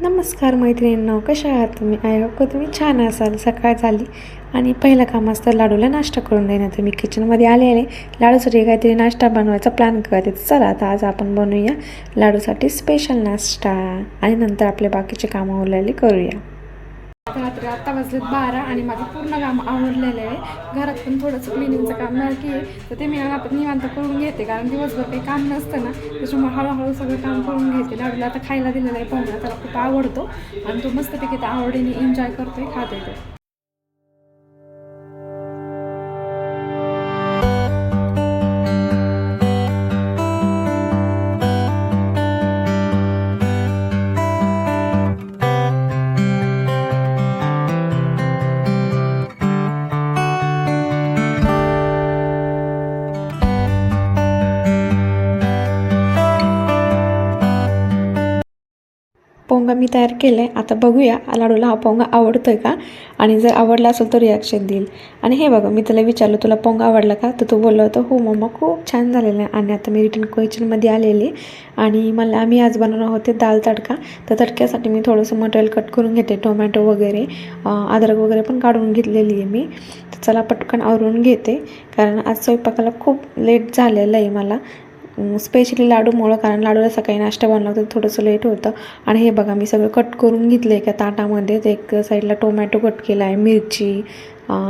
नमस्कार मैत्रिणींनो कशा आहात तुम्ही? आय होप तुम्ही छान असाल. सकाळ झाली आणि पहिलं काम असतं लाडूला नाश्ता करून देण्याचं मी किचनमध्ये आले आले लाडूसाठी काहीतरी नाश्ता बनवायचा प्लॅन करते. चला आता आज आपण बनवूया लाडूसाठी स्पेशल नाश्ता. आणि नंतर आपले बाकीचे कामं उरलेले करूया. रात्री आत्ता वाजलेत बारा आणि माझं पूर्ण काम आवडलेलं आहे. घरात पण थोडंसं क्लिनिंगचं काम बाकी आहे. तर ते मी आता निवांत करून घेते कारण दिवसभर काही काम नसतं ना त्याच्यामुळे हळूहळू सगळं काम करून घेते. लाडूला आता खायला दिलेलं आहे पाहुणा त्याला खूप आवडतो. आणि तो मस्तपैकी त्या आवडीने एन्जॉय करतोय खातोय तो. पोंगा मी तयार केलं आहे आता बघूया लाडूला हा पोंगा आवडतो आहे का? आणि जर आवडला असेल तर रिॲक्शन देईल. आणि हे बघा मी त्याला विचारलं तुला पोंगा आवडला का? तर तो बोलला होता हो मम्मा खूप छान झालेला आहे. आणि आता मी रिटर्न क्वेश्चनमध्ये आलेली आणि मला आम्ही आज बनवणार होते दाल तडका. तर तडक्यासाठी मी थोडंसं मटेरियल कट करून घेते टोमॅटो वगैरे अदरक अद्रक वगैरे पण काढून घेतलेली आहे मी. तर चला पटकन आवरून घेते कारण आज स्वयंपाकाला खूप लेट झालेलं आहे मला. स्पेशली लाडूमुळं कारण लाडूला सकाळी नाश्ता बनला तर थोडंसं लेट होतं. आणि हे बघा मी सगळं कट करून घेतलं आहे एका ताटामध्ये एक साईडला टोमॅटो कट केला आहे मिरची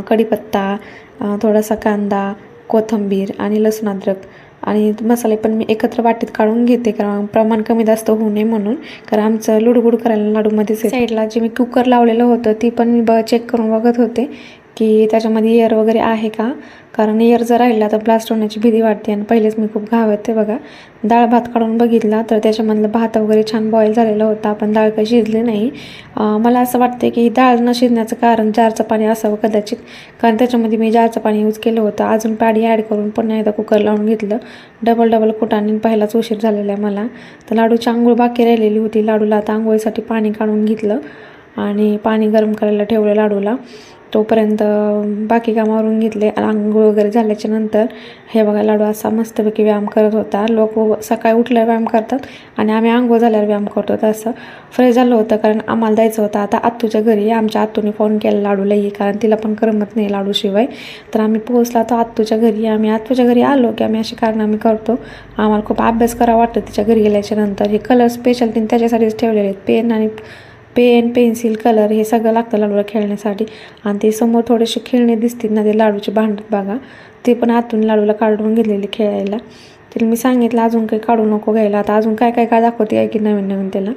कढीपत्ता थोडासा कांदा कोथिंबीर आणि लसूण अद्रक. आणि मसाले पण मी एकत्र वाटीत काढून घेते कारण प्रमाण कमी जास्त होऊ नये म्हणून. कारण आमचं लुडबुड करायला लाडूमध्येच साईडला जे मी कुकर लावलेलं होतं ती पण मी ब चेक करून बघत होते. की त्याच्यामध्ये एअर वगैरे आहे का? कारण एअर जर राहिला तर ब्लास्ट होण्याची भीती वाटते आणि पहिलेच मी खूप घावते बघा. डाळ भात काढून बघितला तर त्याच्यामधलं भात वगैरे छान बॉईल झालेला होता. पण डाळ काही शिजली नाही. मला असं वाटते की ही डाळ न शिजण्याचं कारण जारचं पाणी असावं कदाचित. कारण त्याच्यामध्ये मी जारचं पाणी यूज केलं होतं. अजून पाणी ॲड करून पुन्हा एकदा कुकर लावून घेतलं. डबल डबल कुटाने पहिलाच उशीर झालेला आहे मला. तर लाडूची आंघोळ बाकी राहिलेली होती. लाडूला आता आंघोळीसाठी पाणी काढून घेतलं आणि पाणी गरम करायला ठेवलं लाडूला. तोपर्यंत बाकी कामावरून घेतले. आंघोळ वगैरे झाल्याच्यानंतर हे बघा लाडू असा मस्तपैकी व्यायाम करत होता. लोक सकाळी उठल्यावर व्यायाम करतात आणि आम्ही आंघोळ झाल्यावर व्यायाम करतो. तसं फ्रेश झालं होतं कारण आम्हाला जायचं होतं. आता आत्तूच्या घरी आमच्या आत्तूने फोन केला लाडूला ये कारण तिला पण करमत नाही लाडूशिवाय. तर आम्ही पोहोचला तो आत्तूच्या घरी. आम्ही आत्तूच्या घरी आलो की आम्ही अशी कारण आम्ही करतो. आम्हाला खूप अभ्यास करावा वाटतं तिच्या घरी गेल्याच्यानंतर. हे कलर स्पेशल तिने त्याच्यासाठीच ठेवलेले आहेत. पेन आणि पेन पेन्सिल कलर हे सगळं लागतं लाडूला खेळण्यासाठी. आणि ते समोर थोडेसे खेळणे दिसतील ना ते लाडूचे भांडत बघा. ते पण आतून लाडूला काढून घेतलेले खेळायला. तिला मी सांगितलं अजून काही काढू नको घ्यायला. आता अजून काय काय काय दाखवते आहे की नवीन नवीन त्याला?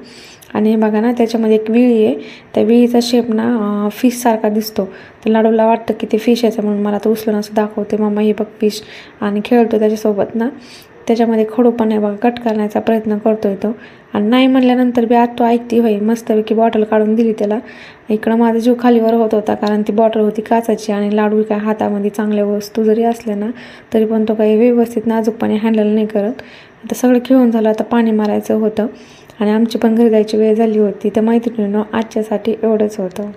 आणि हे बघा ना त्याच्यामध्ये एक विळी आहे. त्या विळीचा शेप ना फिशसारखा दिसतो. तर लाडूला वाटतं की ते फिश यायचं म्हणून मला तर उचलून असं दाखवते मम्मा हे बघ फिश आणि खेळतो त्याच्यासोबत ना. त्याच्यामध्ये खडूपण आहे बघा कट करण्याचा प्रयत्न करतोय तो. आणि नाही म्हणल्यानंतर बी आत तो ऐकती होई मस्तपैकी बॉटल काढून दिली त्याला. इकडं माझा जीव खालीवर होत होता कारण ती बॉटल होती काचाची आणि लाडू काय हातामध्ये चांगल्या वस्तू जरी असल्या ना तरी पण तो काही व्यवस्थित नाजूकपणे हँडल नाही करत. आता सगळं खेळून झालं आता पाणी मारायचं होतं. आणि आमची पण घरी जायची वेळ झाली होती तर मैत्रिणीनं आजच्यासाठी एवढंच होतं.